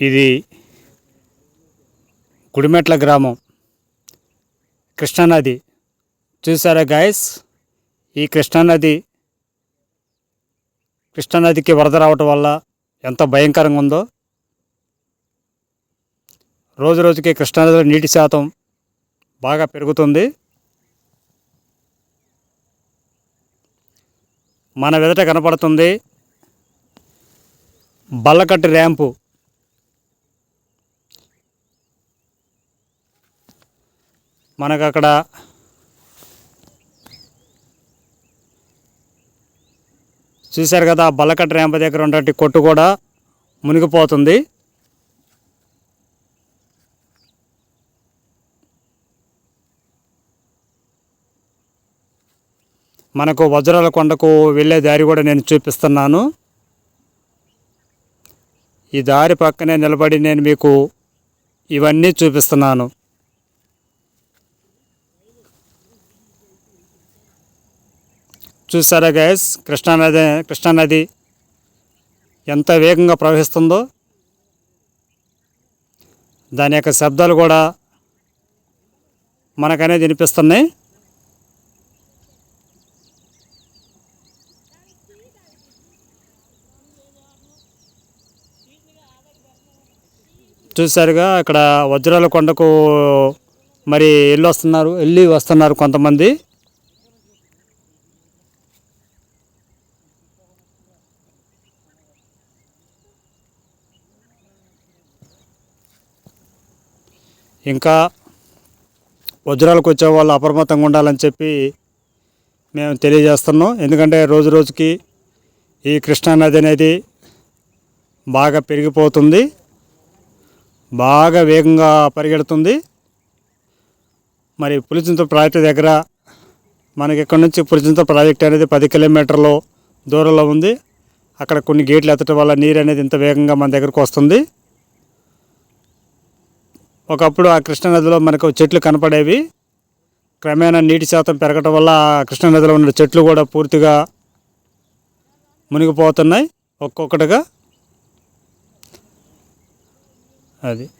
ఇది గుడిమెట్ల గ్రామం కృష్ణానది. చూసారా గాయస్? ఈ కృష్ణానది కృష్ణానదికి వరద రావటం వల్ల ఎంత భయంకరంగా ఉందో. రోజు రోజుకి కృష్ణానదిలో నీటి శాతం బాగా పెరుగుతుంది. మన వెదట కనపడుతుంది బల్లకట్టు ర్యాంపు. మనకు అక్కడ చూశారు కదా బలకట్ ర్యాంప్ దగ్గర ఉన్నటువంటి కొట్టు కూడా మునిగిపోతుంది. మనకు వజ్రాల కొండకు వెళ్ళే దారి కూడా నేను చూపిస్తున్నాను. ఈ దారి పక్కనే నిలబడి నేను మీకు ఇవన్నీ చూపిస్తున్నాను. చూసారా గైస్ కృష్ణానది కృష్ణానది ఎంత వేగంగా ప్రవహిస్తుందో. దాని యొక్క శబ్దాలు కూడా మనకనేది వినిపిస్తున్నాయి. చూసారుగా ఇక్కడ వజ్రాల కొండకు మరి వెళ్ళి వస్తున్నారు వెళ్ళి వస్తున్నారు కొంతమంది. ఇంకా వజ్రాలకు వచ్చే వాళ్ళు అప్రమత్తంగా ఉండాలని చెప్పి మేము తెలియజేస్తున్నాం. ఎందుకంటే రోజు రోజుకి ఈ కృష్ణానది అనేది బాగా పెరిగిపోతుంది. బాగా వేగంగా పరిగెడుతుంది. మరి పులిచింత ప్రాజెక్టు దగ్గర మనకి ఇక్కడ నుంచి పులిచింత ప్రాజెక్ట్ అనేది పది కిలోమీటర్లు దూరంలో ఉంది. అక్కడ కొన్ని గేట్లు ఎత్తడం వల్ల నీరు అనేది ఇంత వేగంగా మన దగ్గరకు వస్తుంది. ఒకప్పుడు ఆ కృష్ణానదిలో మనకు చెట్లు కనపడేవి. క్రమేణా నీటి శాతం పెరగటం వల్ల ఆ కృష్ణానదిలో ఉన్న చెట్లు కూడా పూర్తిగా మునిగిపోతున్నాయి. ఒక్కొక్కటిగా అది.